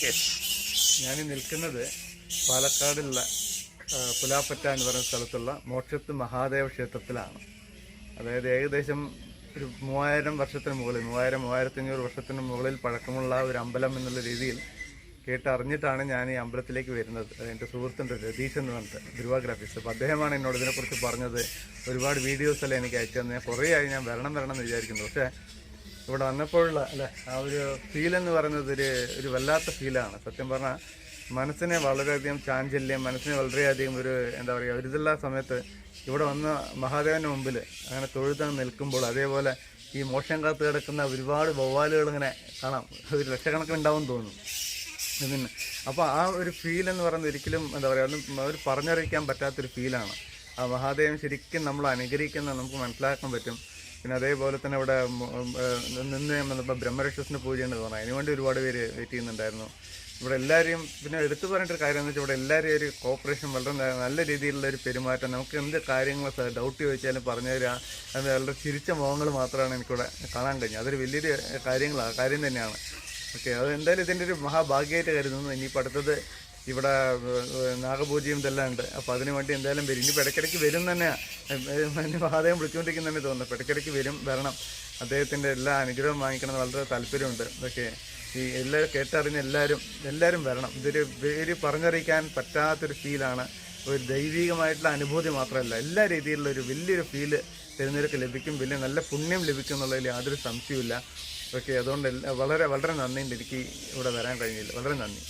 ഞാൻ നിൽക്കുന്നത് പാലക്കാടുള്ള പുലാപ്പറ്റ എന്ന് പറയുന്ന സ്ഥലത്തുള്ള മോക്ഷത്ത് മഹാദേവ ക്ഷേത്രത്തിലാണ്. അതായത് ഏകദേശം ഒരു മൂവായിരം വർഷത്തിന് മുകളിൽ മൂവായിരം മൂവായിരത്തഞ്ഞൂറ് വർഷത്തിന് മുകളിൽ പഴക്കമുള്ള ഒരു അമ്പലം എന്നുള്ള രീതിയിൽ കേട്ടറിഞ്ഞിട്ടാണ് ഞാൻ ഈ അമ്പലത്തിലേക്ക് വരുന്നത്. എന്റെ സുഹൃത്തുണ്ട് രതീഷ് എന്ന് പറഞ്ഞിട്ട് ധ്രുവഗ്രാഫിക്സ് അപ്പോൾ അദ്ദേഹമാണ് എന്നോട് ഇതിനെക്കുറിച്ച് പറഞ്ഞത്. ഒരുപാട് വീഡിയോസ് എല്ലാം എനിക്ക് അയച്ചു തന്നെ കുറേ ആയി ഞാൻ വരണം വരണം എന്ന് വിചാരിക്കുന്നു. പക്ഷേ ഇവിടെ വന്നപ്പോഴുള്ള അല്ലെ ആ ഒരു ഫീൽ എന്ന് പറയുന്നത് ഒരു ഒരു വല്ലാത്ത ഫീലാണ് സത്യം പറഞ്ഞാൽ മനസ്സിനെ വളരെയധികം ചാഞ്ചല്യം മനസ്സിനെ വളരെയധികം ഒരു എന്താ പറയുക ഒരുതുള്ള സമയത്ത് ഇവിടെ വന്ന മഹാദേവന്റെ മുമ്പിൽ അങ്ങനെ തൊഴുതാൻ നിൽക്കുമ്പോൾ അതേപോലെ ഈ മോശം കാത്ത് കിടക്കുന്ന ഒരുപാട് വവ്വാലുകൾ ഇങ്ങനെ കാണാം. ഒരു ലക്ഷക്കണക്കിന് ഉണ്ടാവും തോന്നുന്നു. പിന്നെ അപ്പോൾ ആ ഒരു ഫീൽ എന്ന് പറയുന്നത് ഒരിക്കലും എന്താ പറയുക ഒരു പറഞ്ഞറിയിക്കാൻ പറ്റാത്തൊരു ഫീലാണ് ആ മഹാദേവൻ ശരിക്കും നമ്മൾ അനുകരിക്കുന്ന നമുക്ക് മനസ്സിലാക്കാൻ പറ്റും. പിന്നെ അതേപോലെ തന്നെ ഇവിടെ നിന്ന് വന്നപ്പോൾ ബ്രഹ്മരക്ഷസിന് പൂജയുണ്ടെന്ന് പറഞ്ഞു. അതിനുവേണ്ടി ഒരുപാട് പേര് വെയിറ്റ് ചെയ്യുന്നുണ്ടായിരുന്നു. ഇവിടെ എല്ലാവരെയും പിന്നെ എടുത്തു പറഞ്ഞിട്ടൊരു കാര്യം എന്ന് വെച്ചാൽ ഇവിടെ എല്ലാവരെയും ഒരു കോപ്പറേഷൻ വളരെ നല്ല രീതിയിലുള്ള ഒരു പെരുമാറ്റം. നമുക്ക് എന്ത് കാര്യങ്ങൾ ഡൗട്ട് ചോദിച്ചാലും പറഞ്ഞു തരാ അത് വളരെ ചിരിച്ച മുഖങ്ങൾ മാത്രമാണ് എനിക്കിവിടെ കാണാൻ കഴിഞ്ഞത്. അതൊരു വലിയൊരു കാര്യങ്ങളാണ് കാര്യം തന്നെയാണ്. ഓക്കെ അത് എന്തായാലും ഇതിന്റെ ഒരു മഹാഭാഗ്യമായിട്ട് കരുതുന്നു. ഇനിയിപ്പോൾ അടുത്തത് ഇവിടെ നാഗപൂജയും ഇതെല്ലാം ഉണ്ട്. അപ്പോൾ അതിന് വേണ്ടി എന്തായാലും വരും. ഇനി ഇടയ്ക്കിടയ്ക്ക് വരും തന്നെയാണ് മഹാദേവൻ വിളിച്ചുകൊണ്ടിരിക്കുന്ന തന്നെ തോന്നുന്നു. ഇടയ്ക്കിടയ്ക്ക് വരും വരണം. അദ്ദേഹത്തിന്റെ എല്ലാ അനുഗ്രഹം വാങ്ങിക്കണം വളരെ താല്പര്യമുണ്ട്. ഇതൊക്കെ ഈ എല്ലാവരും കേട്ടറിഞ്ഞ് എല്ലാവരും എല്ലാവരും വരണം. ഇതൊരു പേര് പറഞ്ഞറിയിക്കാൻ പറ്റാത്തൊരു ഫീലാണ്. ഒരു ദൈവികമായിട്ടുള്ള അനുഭൂതി മാത്രമല്ല എല്ലാ രീതിയിലുള്ള ഒരു വലിയൊരു ഫീൽ തിരഞ്ഞെടുക്ക് ലഭിക്കും. വലിയ നല്ല പുണ്യം ലഭിക്കും എന്നുള്ളതിൽ യാതൊരു സംശയമില്ല ഓക്കെ അതുകൊണ്ട് വളരെ വളരെ നന്ദിയുണ്ട് എനിക്ക് ഇവിടെ വരാൻ കഴിഞ്ഞില്ല വളരെ നന്ദി.